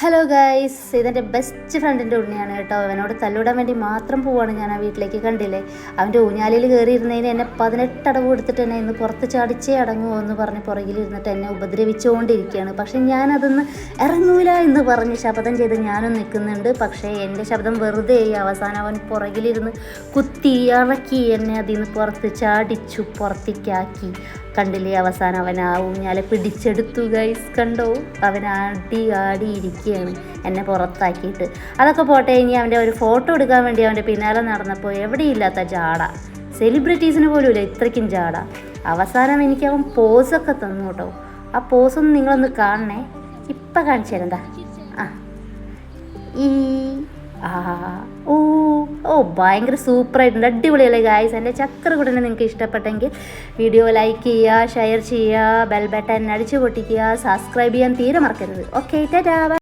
Hello guys ഇതെന്റെ best ഫ്രണ്ടിന്റെ ഉണ്ണിയാണ് കേട്ടോ. അവനോട് തല്ലിടാൻ വേണ്ടി മാത്രം പോവാണ് ഞാൻ ആ വീട്ടിലേക്ക് കണ്ടില്ലേ? അവന്റെ ഊഞ്ഞാലിൽ കയറിയിരുന്നതിന് എന്നെ പതിനെട്ടടവ് കൊടുത്തിട്ട് എന്നെ ഇന്ന് പുറത്ത് ചാടിച്ചേ അടങ്ങുമോ എന്ന് പറഞ്ഞ് പുറകിലിരുന്നിട്ട് എന്നെ ഉപദ്രവിച്ചുകൊണ്ടിരിക്കുകയാണ്. പക്ഷേ ഞാനതൊന്ന് ഇറങ്ങൂല എന്ന് പറഞ്ഞ് ശബ്ദം ചെയ്ത് ഞാനും നിൽക്കുന്നുണ്ട്. പക്ഷേ എന്റെ ശബ്ദം വെറുതെ ആയി. അവസാനം അവൻ പുറകിലിരുന്ന് കുത്തി ഇറക്കി എന്നെ അതിൽ നിന്ന് പുറത്ത് ചാടിച്ചു പുറത്തേക്കാക്കി. കണ്ടില്ലേ അവസാനം അവൻ ആ ഊഞ്ഞാലെ പിടിച്ചെടുത്തു ഗൈസ് കണ്ടോ? അവൻ ആടി ആടി ഇരിക്കുകയാണ് എന്നെ പുറത്താക്കിയിട്ട്. അതൊക്കെ പോട്ടെ ഇനി അവന്റെ ഒരു ഫോട്ടോ എടുക്കാൻ വേണ്ടി അവന്റെ പിന്നാലെ നടന്നപ്പോൾ എവിടെയില്ലാത്ത ജാട. സെലിബ്രിറ്റീസിന് പോലും ഇല്ല ഇത്രയ്ക്കും ജാട. അവസാനം എനിക്ക് അവൻ പോസൊക്കെ തന്നു കേട്ടോ. ആ പോസൊന്നും നിങ്ങളൊന്ന് കാണണേ. ഇപ്പം കാണിച്ചു തരണ്ട ആ. ഈ ആ. ഓ ഓ ഭയങ്കര സൂപ്പറായിട്ടുണ്ട് അടിപൊളിയല്ലേ ഗായ്സ് എന്റെ ചക്കര കൂടനെ നിങ്ങൾക്ക് ഇഷ്ടപ്പെട്ടെങ്കിൽ വീഡിയോ ലൈക്ക് ചെയ്യുക ഷെയർ ചെയ്യുക ബെൽ ബട്ടൺ അടിച്ചു പൊട്ടിക്കുക സബ്സ്ക്രൈബ് ചെയ്യാൻ തീരെ മറക്കരുത്. ഓക്കെ ടാറ്റാ